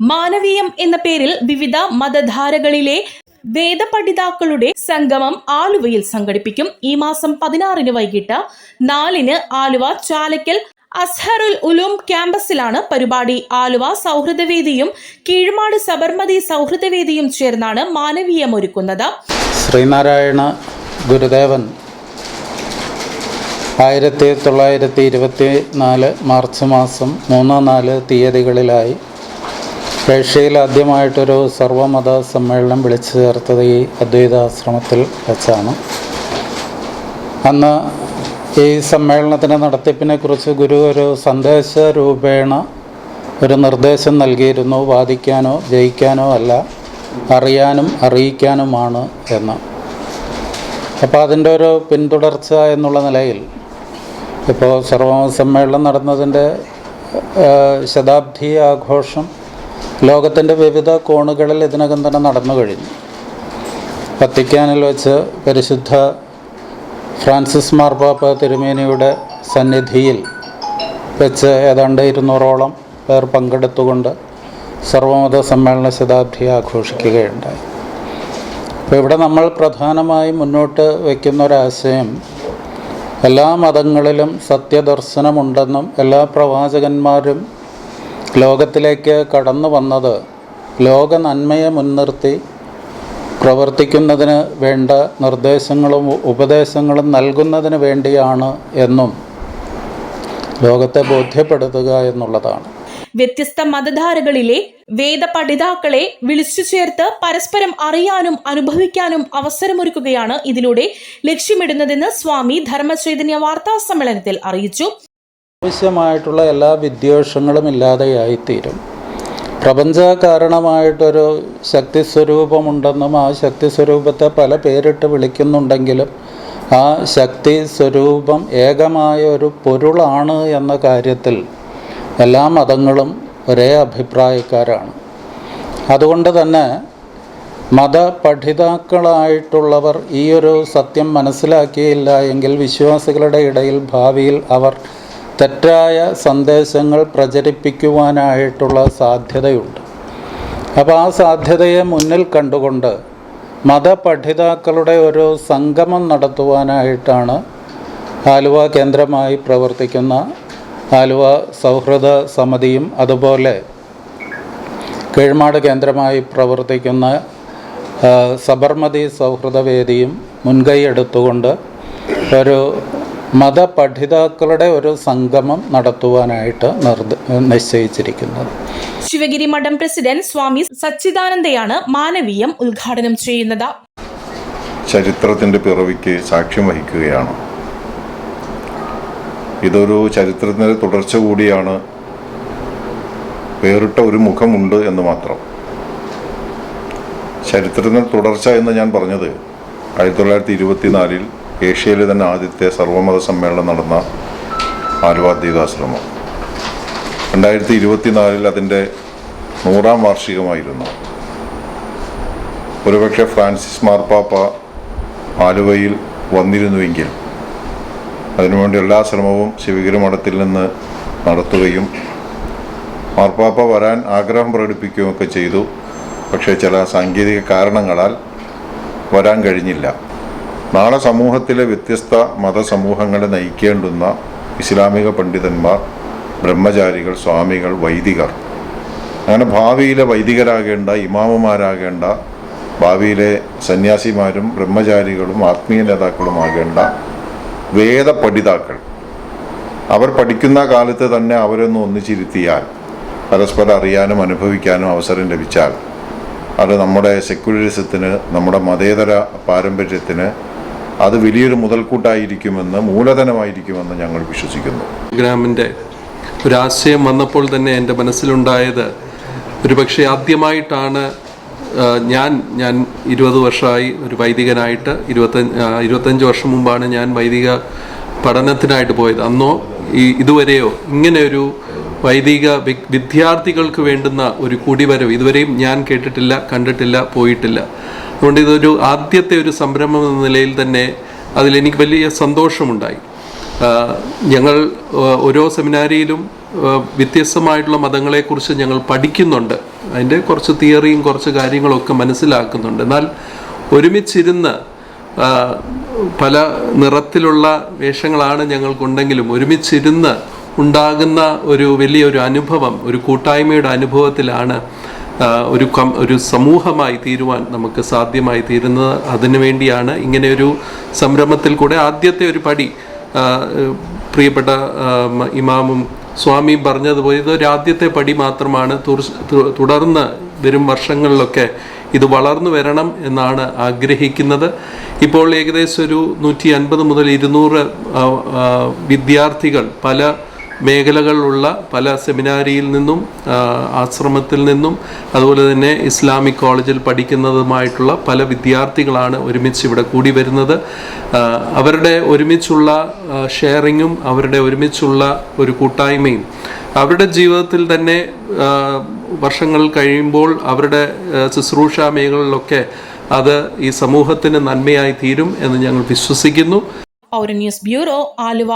മാനവീയം എന്ന പേരിൽ വിവിധ മതധാരകളിലെ വേദപണ്ഡിതാക്കളുടെ സംഗമം ആലുവയിൽ സംഘടിപ്പിക്കും. ഈ മാസം പതിനാറിന് വൈകിട്ട് നാലിന് ആലുവ ചാലക്കൽ അസ്ഹറുൽ ഉലൂം ക്യാമ്പസിലാണ് പരിപാടി. ആലുവ സൗഹൃദവേദിയും കീഴ്മാട് സബർമതി സൗഹൃദവേദിയും ചേർന്നാണ് മാനവീയം ഒരുക്കുന്നത്. ശ്രീനാരായണ ഗുരുദേവൻ ആയിരത്തി തൊള്ളായിരത്തി ഇരുപത്തി നാല് മാർച്ച് മാസം മൂന്ന് നാല് തീയതികളിലായി ഏഷ്യയിൽ ആദ്യമായിട്ടൊരു സർവമത സമ്മേളനം വിളിച്ചു ചേർത്തത് ഈ അദ്വൈതാശ്രമത്തിൽ വെച്ചാണ്. അന്ന് ഈ സമ്മേളനത്തിന്റെ നടത്തിപ്പിനെ കുറിച്ച് ഗുരു ഒരു സന്ദേശ രൂപേണ ഒരു നിർദ്ദേശം നൽകിയിരുന്നു. വാദിക്കാനോ ജയിക്കാനോ അല്ല അറിയാനും അറിയിക്കാനുമാണ് എന്ന്. അപ്പോൾ അതിന്റെ ഒരു പിന്തുടർച്ച എന്നുള്ള നിലയിൽ ഇപ്പോൾ സർവമത സമ്മേളനം നടന്നതിന്റെ ശതാബ്ദി ആഘോഷം ലോകത്തിന്റെ വിവിധ കോണുകളിൽ ഇതിനകം തന്നെ നടന്നു കഴിഞ്ഞു. വത്തിക്കാനിൽ വെച്ച് പരിശുദ്ധ ഫ്രാൻസിസ് മാർപ്പാപ്പ തിരുമേനിയുടെ സന്നിധിയിൽ വെച്ച് ഏതാണ്ട് ഇരുന്നൂറോളം പേർ പങ്കെടുത്തുകൊണ്ട് സർവമത സമ്മേളന ശതാബ്ദി ആഘോഷിക്കുകയുണ്ടായി. അപ്പോൾ ഇവിടെ നമ്മൾ പ്രധാനമായി മുന്നോട്ട് വയ്ക്കുന്ന ഒരാശയം എല്ലാ മതങ്ങളിലും സത്യദർശനമുണ്ടെന്നും എല്ലാ പ്രവാചകന്മാരും ലോകത്തിലേക്ക് കടന്നു വന്നത് ലോക നന്മയെ മുൻനിർത്തി പ്രവർത്തിക്കുന്നതിന് വേണ്ട നിർദ്ദേശങ്ങളും ഉപദേശങ്ങളും നൽകുന്നതിന് വേണ്ടിയാണ് എന്നും ലോകത്തെ ബോധ്യപ്പെടുത്തുക എന്നുള്ളതാണ്. വ്യത്യസ്ത മതധാരകളിലെ വേദപണ്ഡിതാക്കളെ വിളിച്ചു ചേർത്ത് പരസ്പരം അറിയാനും അനുഭവിക്കാനും അവസരമൊരുക്കുകയാണ് ഇതിലൂടെ ലക്ഷ്യമിടുന്നതെന്ന് സ്വാമി ധർമ്മചൈതന്യ വാർത്താ സമ്മേളനത്തിൽ അറിയിച്ചു. ആവശ്യമായിട്ടുള്ള എല്ലാ വിദ്വേഷങ്ങളും ഇല്ലാതെയായിത്തീരും പ്രപഞ്ച കാരണമായിട്ടൊരു ശക്തി സ്വരൂപമുണ്ടെന്നും ആ ശക്തി സ്വരൂപത്തെ പല പേരിട്ട് വിളിക്കുന്നുണ്ടെങ്കിലും ആ ശക്തി സ്വരൂപം ഏകമായ ഒരു പൊരുളാണ് എന്ന കാര്യത്തിൽ എല്ലാ മതങ്ങളും ഒരേ അഭിപ്രായക്കാരാണ്. അതുകൊണ്ട് തന്നെ മതപഠിതാക്കളായിട്ടുള്ളവർ ഈ ഒരു സത്യം മനസ്സിലാക്കിയില്ല എങ്കിൽ വിശ്വാസികളുടെ ഇടയിൽ ഭാവിയിൽ അവർ തെറ്റായ സന്ദേശങ്ങൾ പ്രചരിപ്പിക്കുവാനായിട്ടുള്ള സാധ്യതയുണ്ട്. അപ്പോൾ ആ സാധ്യതയെ മുന്നിൽ കണ്ടുകൊണ്ട് മതപഠിതാക്കളുടെ ഒരു സംഗമം നടത്തുവാനായിട്ടാണ് ആലുവ കേന്ദ്രമായി പ്രവർത്തിക്കുന്ന ആലുവ സൗഹൃദ സമിതിയും അതുപോലെ കീഴ്മാട് കേന്ദ്രമായി പ്രവർത്തിക്കുന്ന സബർമതി സൗഹൃദ വേദിയും മുൻകൈ എടുത്തുകൊണ്ട് ഒരു മതപഠിതാക്കളുടെ ഒരു സംഗമം നടത്തുവാനായിട്ട് നിശ്ചയിച്ചിരിക്കുന്നത്. ശിവഗിരി മഠം പ്രസിഡന്റ് സ്വാമി സച്ചിദാനന്ദയാണ് മാനവീയം ഉദ്ഘാടനം ചെയ്യുന്നത്. ചരിത്രത്തിന്റെ പിറവിക്ക് സാക്ഷ്യം വഹിക്കുകയാണ്. ഇതൊരു ചരിത്രത്തിന്റെ തുടർച്ച കൂടിയാണ് വേറിട്ട ഒരു മുഖമുണ്ട് എന്ന് മാത്രം. ചരിത്രത്തിന്റെ തുടർച്ച എന്ന് ഞാൻ പറഞ്ഞത് ആയിരത്തി തൊള്ളായിരത്തി ഇരുപത്തിനാലിൽ ഏഷ്യയിലെ തന്നെ ആദ്യത്തെ സർവമത സമ്മേളനം നടന്ന ആലുവാദ്വീകാശ്രമം രണ്ടായിരത്തി ഇരുപത്തിനാലിൽ അതിന്റെ നൂറാം വാർഷികമായിരുന്നു. ഒരുപക്ഷെ ഫ്രാൻസിസ് മാർപ്പാപ്പ ആലുവയിൽ വന്നിരുന്നുവെങ്കിൽ അതിനുവേണ്ടി എല്ലാ ശ്രമവും ശിവഗിരി മഠത്തിൽ നിന്ന് നടത്തുകയും മാർപ്പാപ്പ വരാൻ ആഗ്രഹം പ്രകടിപ്പിക്കുകയും ഒക്കെ ചെയ്തു. പക്ഷേ ചില സാങ്കേതിക കാരണങ്ങളാൽ വരാൻ കഴിഞ്ഞില്ല. നാളെ സമൂഹത്തിലെ വ്യത്യസ്ത മതസമൂഹങ്ങളെ നയിക്കേണ്ടുന്ന ഇസ്ലാമിക പണ്ഡിതന്മാർ ബ്രഹ്മചാരികൾ സ്വാമികൾ വൈദികർ. അങ്ങനെ ഭാവിയിലെ വൈദികരാകേണ്ട ഇമാമുമാരാകേണ്ട ഭാവിയിലെ സന്യാസിമാരും ബ്രഹ്മചാരികളും ആത്മീയ നേതാക്കളുമാകേണ്ട വേദപഠിതാക്കൾ അവർ പഠിക്കുന്ന കാലത്ത് തന്നെ അവരൊന്ന് ഒന്നിച്ചിരുത്തിയാൽ പരസ്പരം അറിയാനും അനുഭവിക്കാനും അവസരം ലഭിച്ചാൽ അത് നമ്മുടെ സെക്യുലറിസത്തിന് നമ്മുടെ മതേതര പാരമ്പര്യത്തിന് അത് വലിയൊരു മുതൽക്കൂട്ടായിരിക്കുമെന്ന് മൂലധനമായിരിക്കുമെന്ന് ഞങ്ങൾ വിശ്വസിക്കുന്നു. ഗ്രാമിന്റെ ഒരാശയം വന്നപ്പോൾ തന്നെ എന്റെ മനസ്സിലുണ്ടായത് ഒരുപക്ഷെ ആദ്യമായിട്ടാണ് ആ, ഞാൻ ഞാൻ ഇരുപത് വർഷമായി ഒരു വൈദികനായിട്ട് ഇരുപത്തഞ്ച് ഇരുപത്തഞ്ച് വർഷം മുമ്പാണ് ഞാൻ വൈദിക പഠനത്തിനായിട്ട് പോയത്. അന്നോ ഈ ഇതുവരെയോ ഇങ്ങനെ ഒരു വൈദിക വിദ്യാർത്ഥികൾക്ക് വേണ്ടുന്ന ഒരു കുടിവരവ് ഇതുവരെയും ഞാൻ കേട്ടിട്ടില്ല കണ്ടിട്ടില്ല പോയിട്ടില്ല. അതുകൊണ്ട് ഇതൊരു ആദ്യത്തെ ഒരു സംരംഭം എന്ന നിലയിൽ തന്നെ അതിലെനിക്ക് വലിയ സന്തോഷമുണ്ടായി. ഞങ്ങൾ ഓരോ സെമിനാരിയിലും വ്യത്യസ്തമായിട്ടുള്ള മതങ്ങളെക്കുറിച്ച് ഞങ്ങൾ പഠിക്കുന്നുണ്ട്. അതിന്റെ കുറച്ച് തിയറിയും കുറച്ച് കാര്യങ്ങളൊക്കെ മനസ്സിലാക്കുന്നുണ്ട്. എന്നാൽ ഒരുമിച്ചിരുന്ന് പല നിറത്തിലുള്ള വേഷങ്ങളാണ് ഞങ്ങൾക്കുണ്ടെങ്കിലും ഒരുമിച്ചിരുന്ന് ഉണ്ടാകുന്ന ഒരു വലിയൊരു അനുഭവം ഒരു കൂട്ടായ്മയുടെ അനുഭവത്തിലാണ് ഒരു കം ഒരു സമൂഹമായി തീരുവാൻ നമുക്ക് സാധ്യമായി തീരുന്നത് അതിനുവേണ്ടിയാണ് ഇങ്ങനെ ഒരു സംരംഭത്തിൽ കൂടെ ആദ്യത്തെ ഒരു പടി പ്രിയപ്പെട്ട ഇമാമും സ്വാമിയും പറഞ്ഞതുപോലെ ഇതൊരു ആദ്യത്തെ പടി മാത്രമാണ്. തുടർന്ന് വരും വർഷങ്ങളിലൊക്കെ ഇത് വളർന്നു വരണം എന്നാണ് ആഗ്രഹിക്കുന്നത്. ഇപ്പോൾ ഏകദേശം ഒരു നൂറ്റി അൻപത് മുതൽ ഇരുന്നൂറ് വിദ്യാർത്ഥികൾ പല മേഖലകളിലുള്ള പല സെമിനാരിയിൽ നിന്നും ആശ്രമത്തിൽ നിന്നും അതുപോലെ തന്നെ ഇസ്ലാമിക് കോളേജിൽ പഠിക്കുന്നതുമായിട്ടുള്ള പല വിദ്യാർത്ഥികളാണ് ഒരുമിച്ച് ഇവിടെ കൂടി വരുന്നത്. അവരുടെ ഒരുമിച്ചുള്ള ഷെയറിങ്ങും അവരുടെ ഒരുമിച്ചുള്ള ഒരു കൂട്ടായ്മയും. അവരുടെ ജീവിതത്തിൽ തന്നെ വർഷങ്ങൾ കഴിയുമ്പോൾ അവരുടെ ശുശ്രൂഷ മേഖലകളിലൊക്കെ അത് ഈ സമൂഹത്തിന് നന്മയായി തീരും എന്ന് ഞങ്ങൾ വിശ്വസിക്കുന്നു. News bureau Aluva